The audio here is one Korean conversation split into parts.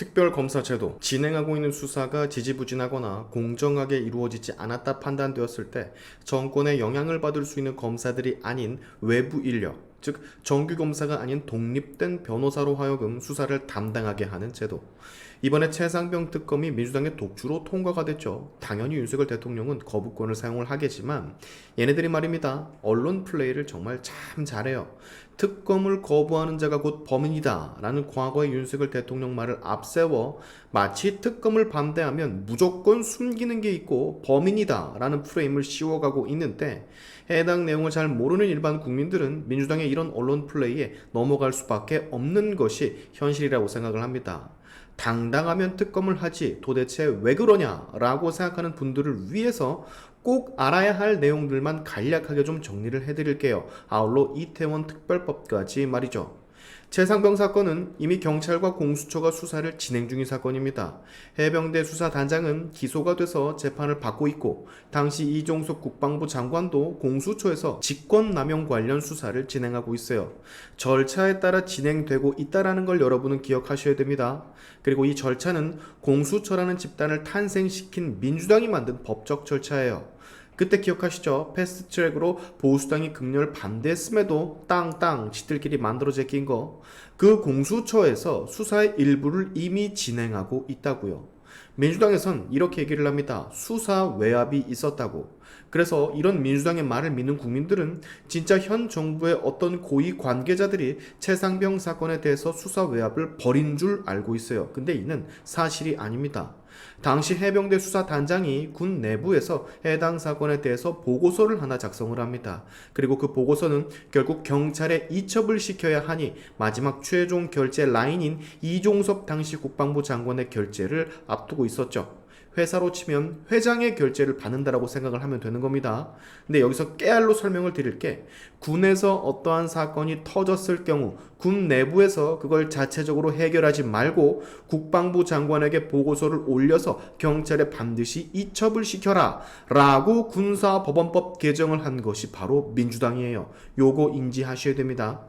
특별검사 제도 진행하고 있는 수사가 지지부진하거나 공정하게 이루어지지 않았다 판단되었을 때 정권의 영향을 받을 수 있는 검사들이 아닌 외부 인력, 즉 정규 검사가 아닌 독립된 변호사로 하여금 수사를 담당하게 하는 제도. 이번에 최상병 특검이 민주당의 독주로 통과가 됐죠. 당연히 윤석열 대통령은 거부권을 사용을 하겠지만 얘네들이 말입니다. 언론 플레이를 정말 참 잘해요. 특검을 거부하는 자가 곧 범인이다 라는 과거의 윤석열 대통령 말을 앞세워 마치 특검을 반대하면 무조건 숨기는 게 있고 범인이다 라는 프레임을 씌워가고 있는데 해당 내용을 잘 모르는 일반 국민들은 민주당의 이런 언론 플레이에 넘어갈 수밖에 없는 것이 현실이라고 생각을 합니다. 당당하면 특검을 하지 도대체 왜 그러냐라고 생각하는 분들을 위해서 꼭 알아야 할 내용들만 간략하게 좀 정리를 해드릴게요. 아울러 이태원 특별법까지 말이죠. 최상병 사건은 이미 경찰과 공수처가 수사를 진행 중인 사건입니다. 해병대 수사단장은 기소가 돼서 재판을 받고 있고 당시 이종석 국방부 장관도 공수처에서 직권남용 관련 수사를 진행하고 있어요. 절차에 따라 진행되고 있다라는 걸 여러분은 기억하셔야 됩니다. 그리고 이 절차는 공수처라는 집단을 탄생시킨 민주당이 만든 법적 절차예요. 그때 기억하시죠? 패스트트랙으로 보수당이 극렬 반대했음에도 땅땅 지들끼리 만들어 제낀 거. 그 공수처에서 수사의 일부를 이미 진행하고 있다고요. 민주당에선 이렇게 얘기를 합니다. 수사 외압이 있었다고. 그래서 이런 민주당의 말을 믿는 국민들은 진짜 현 정부의 어떤 고위 관계자들이 최상병 사건에 대해서 수사 외압을 벌인 줄 알고 있어요. 근데 이는 사실이 아닙니다. 당시 해병대 수사단장이 군 내부에서 해당 사건에 대해서 보고서를 하나 작성을 합니다. 그리고 그 보고서는 결국 경찰에 이첩을 시켜야 하니 마지막 최종 결제 라인인 이종섭 당시 국방부 장관의 결재를 앞두고 있었죠. 회사로 치면 회장의 결제를 받는다라고 생각을 하면 되는 겁니다. 근데 여기서 깨알로 설명을 드릴게 군에서 어떠한 사건이 터졌을 경우 군 내부에서 그걸 자체적으로 해결하지 말고 국방부 장관에게 보고서를 올려서 경찰에 반드시 이첩을 시켜라 라고 군사법원법 개정을 한 것이 바로 민주당이에요. 요거 인지하셔야 됩니다.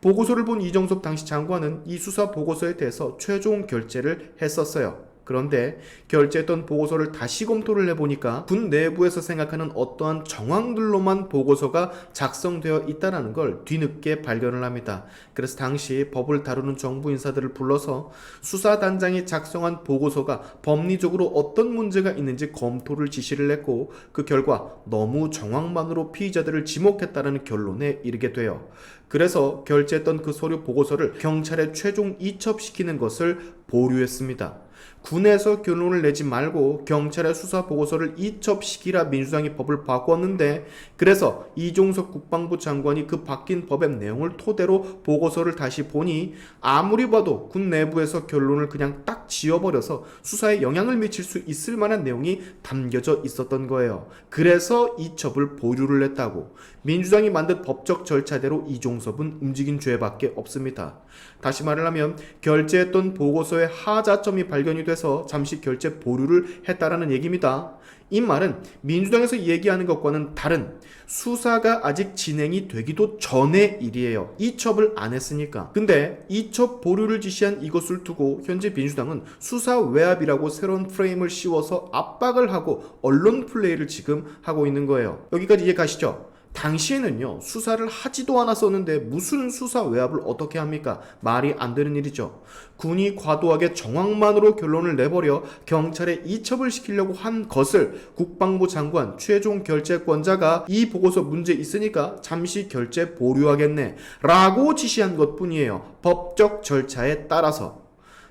보고서를 본 이정섭 당시 장관은 이 수사 보고서에 대해서 최종 결재를 했었어요. 그런데 결제했던 보고서를 다시 검토를 해보니까 군 내부에서 생각하는 어떠한 정황들로만 보고서가 작성되어 있다는 걸 뒤늦게 발견을 합니다. 그래서 당시 법을 다루는 정부 인사들을 불러서 수사단장이 작성한 보고서가 법리적으로 어떤 문제가 있는지 검토를 지시를 했고 그 결과 너무 정황만으로 피의자들을 지목했다는 결론에 이르게 돼요. 그래서 결제했던 그 서류 보고서를 경찰에 최종 이첩시키는 것을 보류했습니다. 군에서 결론을 내지 말고 경찰의 수사 보고서를 이첩시키라 민주당이 법을 바꿨는데 그래서 이종석 국방부 장관이 그 바뀐 법의 내용을 토대로 보고서를 다시 보니 아무리 봐도 군 내부에서 결론을 그냥 딱 지워버려서 수사에 영향을 미칠 수 있을 만한 내용이 담겨져 있었던 거예요. 그래서 이첩을 보류를 했다고 민주당이 만든 법적 절차대로 이종섭은 움직인 죄밖에 없습니다. 다시 말을 하면 결제했던 보고서에 하자점이 발견이 돼서 잠시 결제 보류를 했다라는 얘기입니다. 이 말은 민주당에서 얘기하는 것과는 다른 수사가 아직 진행이 되기도 전의 일이에요. 이첩을 안 했으니까. 근데 이첩 보류를 지시한 이것을 두고 현재 민주당은 수사 외압이라고 새로운 프레임을 씌워서 압박을 하고 언론 플레이를 지금 하고 있는 거예요. 여기까지 이해 가시죠? 당시에는요 수사를 하지도 않았었는데 무슨 수사 외압을 어떻게 합니까? 말이 안 되는 일이죠. 군이 과도하게 정황만으로 결론을 내버려 경찰에 이첩을 시키려고 한 것을 국방부 장관 최종 결재권자가 이 보고서 문제 있으니까 잠시 결재 보류하겠네 라고 지시한 것 뿐이에요. 법적 절차에 따라서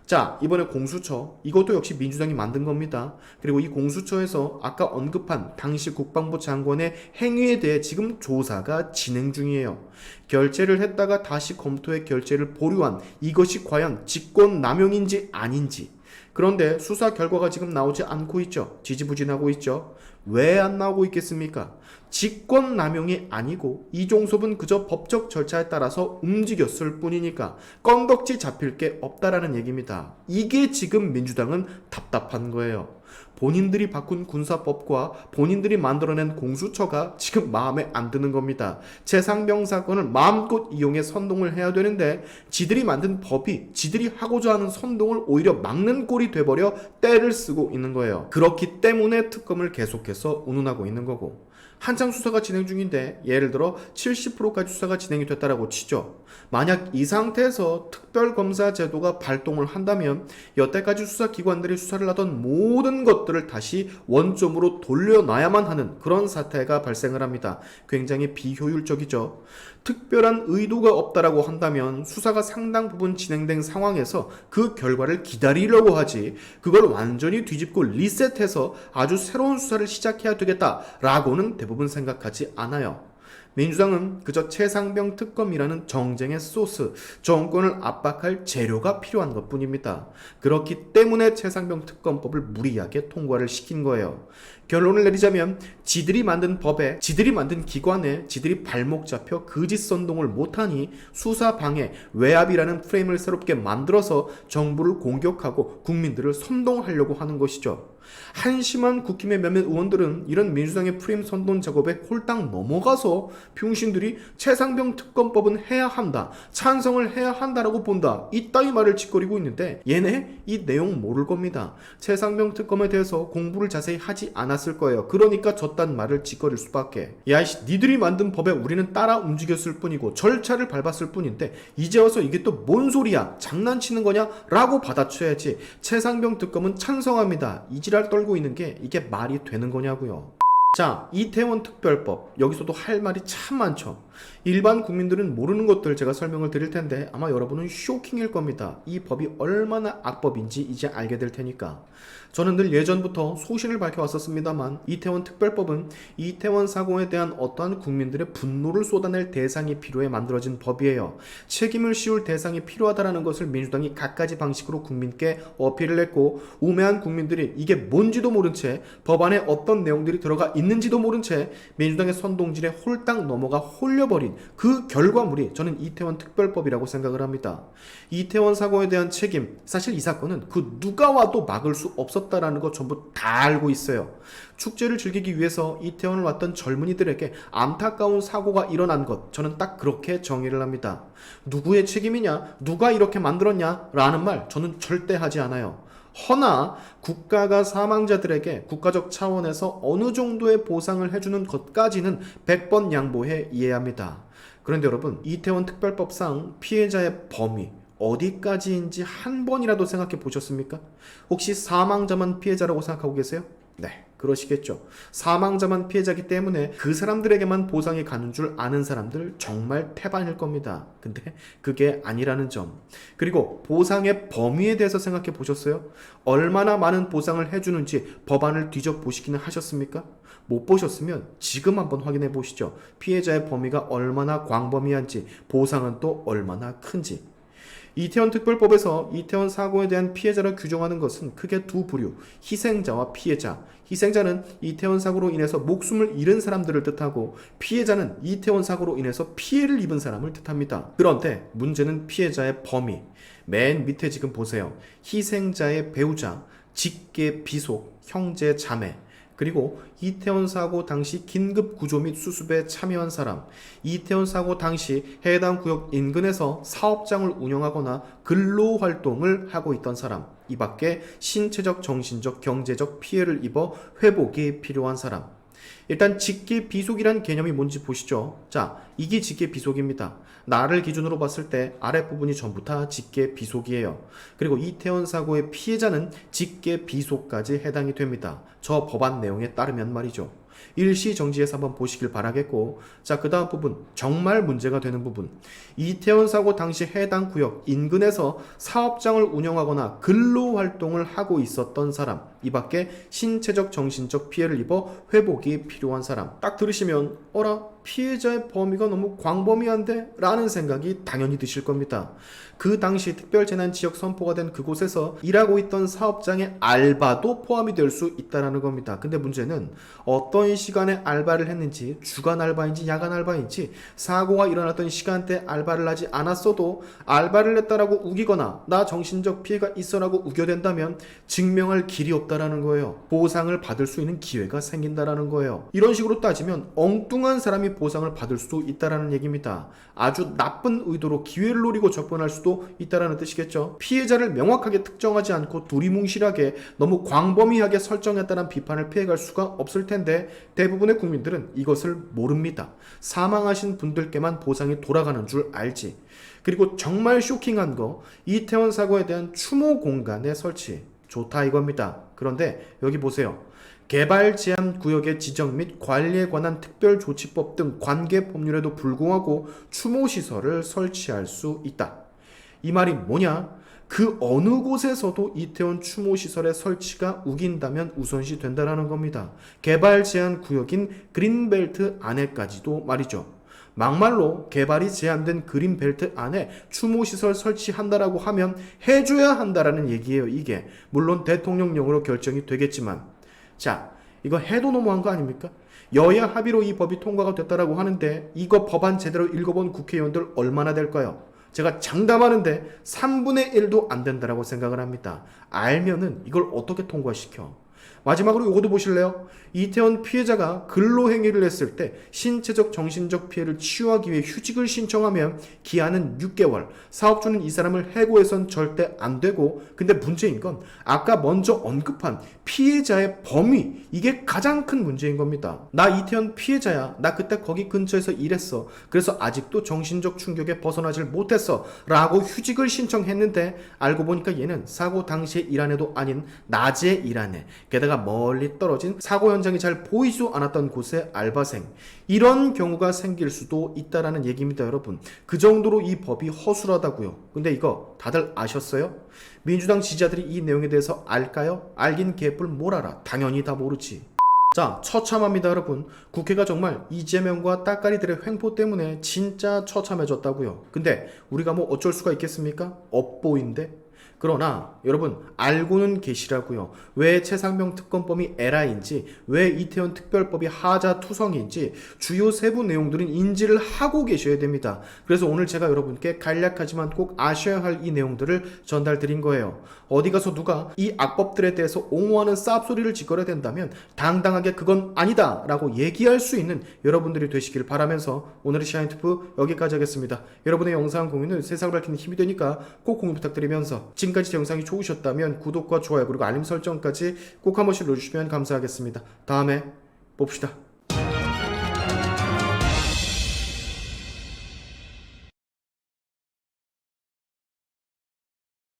자, 이번에 공수처. 이것도 역시 민주당이 만든 겁니다. 그리고 이 공수처에서 아까 언급한 당시 국방부 장관의 행위에 대해 지금 조사가 진행 중이에요. 결제를 했다가 다시 검토해 결제를 보류한 이것이 과연 직권 남용인지 아닌지. 그런데 수사 결과가 지금 나오지 않고 있죠. 지지부진하고 있죠. 왜 안 나오고 있겠습니까? 직권 남용이 아니고 이종섭은 그저 법적 절차에 따라서 움직였을 뿐이니까 건덕지 잡힐 게 없다라는 얘기입니다. 이게 지금 민주당은 답답한 거예요. 본인들이 바꾼 군사법과 본인들이 만들어낸 공수처가 지금 마음에 안 드는 겁니다. 최상병 사건을 마음껏 이용해 선동을 해야 되는데 지들이 만든 법이 지들이 하고자 하는 선동을 오히려 막는 꼴이 돼버려 때를 쓰고 있는 거예요. 그렇기 때문에 특검을 계속해서 운운하고 있는 거고. 한창 수사가 진행 중인데 예를 들어 70%까지 수사가 진행이 됐다라고 치죠. 만약 이 상태에서 특별검사 제도가 발동을 한다면 여태까지 수사기관들이 수사를 하던 모든 것들을 다시 원점으로 돌려놔야만 하는 그런 사태가 발생을 합니다. 굉장히 비효율적이죠. 특별한 의도가 없다라고 한다면 수사가 상당 부분 진행된 상황에서 그 결과를 기다리려고 하지 그걸 완전히 뒤집고 리셋해서 아주 새로운 수사를 시작해야 되겠다라고는 대부분 생각하지 않아요. 민주당은 그저 최상병 특검이라는 정쟁의 소스, 정권을 압박할 재료가 필요한 것 뿐입니다. 그렇기 때문에 최상병 특검법을 무리하게 통과를 시킨 거예요. 결론을 내리자면 지들이 만든 법에 지들이 만든 기관에 지들이 발목 잡혀 거짓 선동을 못하니 수사 방해 외압이라는 프레임을 새롭게 만들어서 정부를 공격하고 국민들을 선동하려고 하는 것이죠. 한심한 국힘의 몇몇 의원들은 이런 민주당의 프레임 선동 작업에 홀딱 넘어가서 병신들이 최상병 특검법은 해야 한다 찬성을 해야 한다라고 본다 이따위 말을 짓거리고 있는데 얘네 이 내용 모를 겁니다 최상병 특검에 대해서 공부를 자세히 하지 않았을 거예요. 그러니까 저딴 말을 짓거릴 수밖에. 야이씨 니들이 만든 법에 우리는 따라 움직였을 뿐이고 절차를 밟았을 뿐인데 이제 와서 이게 또 뭔 소리야? 장난치는 거냐? 라고 받아쳐야지. 최상병 특검은 찬성합니다. 이지랄 떨고 있는 게 이게 말이 되는 거냐고요 자, 이태원 특별법. 여기서도 할 말이 참 많죠. 일반 국민들은 모르는 것들 제가 설명을 드릴 텐데 아마 여러분은 쇼킹일 겁니다. 이 법이 얼마나 악법인지 이제 알게 될 테니까. 저는 늘 예전부터 소신을 밝혀왔었습니다만 이태원 특별법은 이태원 사고에 대한 어떠한 국민들의 분노를 쏟아낼 대상이 필요해 만들어진 법이에요. 책임을 씌울 대상이 필요하다라는 것을 민주당이 갖가지 방식으로 국민께 어필을 했고 우매한 국민들이 이게 뭔지도 모른 채 법안에 어떤 내용들이 들어가 있는 지도 모른 채 민주당의 선동질에 홀딱 넘어가 홀려버린 그 결과물이 저는 이태원 특별법이라고 생각을 합니다. 이태원 사고에 대한 책임, 사실 이 사건은 그 누가 와도 막을 수 없었다라는 거 전부 다 알고 있어요. 축제를 즐기기 위해서 이태원을 왔던 젊은이들에게 안타까운 사고가 일어난 것, 저는 딱 그렇게 정의를 합니다. 누구의 책임이냐, 누가 이렇게 만들었냐, 라는 말 저는 절대 하지 않아요. 허나 국가가 사망자들에게 국가적 차원에서 어느 정도의 보상을 해주는 것까지는 100번 양보해 이해합니다. 그런데 여러분, 이태원 특별법상 피해자의 범위, 어디까지인지 한 번이라도 생각해 보셨습니까? 혹시 사망자만 피해자라고 생각하고 계세요? 네, 그러시겠죠. 사망자만 피해자기 때문에 그 사람들에게만 보상이 가는 줄 아는 사람들 정말 태반일 겁니다. 근데 그게 아니라는 점. 그리고 보상의 범위에 대해서 생각해 보셨어요? 얼마나 많은 보상을 해주는지 법안을 뒤져 보시기는 하셨습니까? 못 보셨으면 지금 한번 확인해 보시죠. 피해자의 범위가 얼마나 광범위한지, 보상은 또 얼마나 큰지. 이태원 특별법에서 이태원 사고에 대한 피해자를 규정하는 것은 크게 두 부류, 희생자와 피해자. 희생자는 이태원 사고로 인해서 목숨을 잃은 사람들을 뜻하고 피해자는 이태원 사고로 인해서 피해를 입은 사람을 뜻합니다. 그런데 문제는 피해자의 범위. 맨 밑에 지금 보세요. 희생자의 배우자, 직계 비속, 형제 자매, 그리고 이태원 사고 당시 긴급 구조 및 수습에 참여한 사람, 이태원 사고 당시 해당 구역 인근에서 사업장을 운영하거나 근로 활동을 하고 있던 사람, 이 밖에 신체적, 정신적, 경제적 피해를 입어 회복이 필요한 사람. 일단 직계 비속이란 개념이 뭔지 보시죠. 자, 이게 직계 비속입니다. 나를 기준으로 봤을 때 아랫부분이 전부 다 직계 비속이에요. 그리고 이태원 사고의 피해자는 직계 비속까지 해당이 됩니다. 저 법안 내용에 따르면 말이죠. 일시 정지해서 한번 보시길 바라겠고 자 그 다음 부분 정말 문제가 되는 부분. 이태원 사고 당시 해당 구역 인근에서 사업장을 운영하거나 근로활동을 하고 있었던 사람 이 밖에 신체적 정신적 피해를 입어 회복이 필요한 사람. 딱 들으시면 어라 피해자의 범위가 너무 광범위한데? 라는 생각이 당연히 드실 겁니다. 그 당시 특별재난 지역 선포가 된 그곳에서 일하고 있던 사업장의 알바도 포함이 될 수 있다라는 겁니다. 근데 문제는 어떤 시간에 알바를 했는지 주간 알바인지 야간 알바인지 사고가 일어났던 시간대 알바를 하지 않았어도 알바를 했다라고 우기거나 나 정신적 피해가 있어라고 우겨댄다면 증명할 길이 없다라는 거예요. 보상을 받을 수 있는 기회가 생긴다라는 거예요. 이런 식으로 따지면 엉뚱한 사람이 보상을 받을 수도 있다라는 얘기입니다. 아주 나쁜 의도로 기회를 노리고 접근할 수도 있다라는 뜻이겠죠. 피해자를 명확하게 특정하지 않고 두리뭉실하게 너무 광범위하게 설정했다는 비판을 피해갈 수가 없을 텐데 대부분의 국민들은 이것을 모릅니다. 사망하신 분들께만 보상이 돌아가는 줄 알지. 그리고 정말 쇼킹한 거 이태원 사고에 대한 추모 공간의 설치 좋다 이겁니다. 그런데 여기 보세요. 개발 제한 구역의 지정 및 관리에 관한 특별조치법 등 관계 법률에도 불구하고 추모 시설을 설치할 수 있다. 이 말이 뭐냐? 그 어느 곳에서도 이태원 추모 시설의 설치가 우긴다면 우선시 된다라는 겁니다. 개발 제한 구역인 그린벨트 안에까지도 말이죠. 막말로 개발이 제한된 그린벨트 안에 추모시설 설치한다라고 하면 해줘야 한다라는 얘기예요, 이게. 물론 대통령령으로 결정이 되겠지만. 자, 이거 해도 너무한 거 아닙니까? 여야 합의로 이 법이 통과가 됐다라고 하는데 이거 법안 제대로 읽어본 국회의원들 얼마나 될까요? 제가 장담하는데 3분의 1도 안 된다라고 생각을 합니다. 알면은 이걸 어떻게 통과시켜? 마지막으로 이것도 보실래요? 이태원 피해자가 근로 행위를 했을 때 신체적 정신적 피해를 치유하기 위해 휴직을 신청하면 기한은 6개월. 사업주는 이 사람을 해고해선 절대 안 되고 근데 문제인 건 아까 먼저 언급한 피해자의 범위 이게 가장 큰 문제인 겁니다. 나 이태원 피해자야. 나 그때 거기 근처에서 일했어. 그래서 아직도 정신적 충격에 벗어나질 못했어. 라고 휴직을 신청했는데 알고 보니까 얘는 사고 당시에 일한 애도 아닌 낮에 일한 애 게다가 멀리 떨어진 사고 현장이 잘 보이지도 않았던 곳의 알바생 이런 경우가 생길 수도 있다라는 얘기입니다 여러분 그 정도로 이 법이 허술하다고요 근데 이거 다들 아셨어요? 민주당 지지자들이 이 내용에 대해서 알까요? 알긴 개뿔 뭘 알아 당연히 다 모르지 자, 처참합니다, 여러분. 국회가 정말 이재명과 따까리들의 횡포 때문에 진짜 처참해졌다고요. 근데 우리가 뭐 어쩔 수가 있겠습니까? 업보인데. 그러나 여러분 알고는 계시라고요. 왜 최상병 특검법이 에라인지, 왜 이태원 특별법이 하자 투성인지 주요 세부 내용들은 인지를 하고 계셔야 됩니다. 그래서 오늘 제가 여러분께 간략하지만 꼭 아셔야 할 이 내용들을 전달 드린 거예요. 어디 가서 누가 이 악법들에 대해서 옹호하는 쌉소리를 짓거려 된다면 당당하게 그건 아니다 라고 얘기할 수 있는 여러분들이 되시길 바라면서 오늘의 시아인투프 여기까지 하겠습니다. 여러분의 영상 공유는 세상을 밝히는 힘이 되니까 꼭 공유 부탁드리면서 지금까지 제 영상이 좋으셨다면 구독과 좋아요 그리고 알림 설정까지 꼭 한 번씩 눌러주시면 감사하겠습니다. 다음에 봅시다.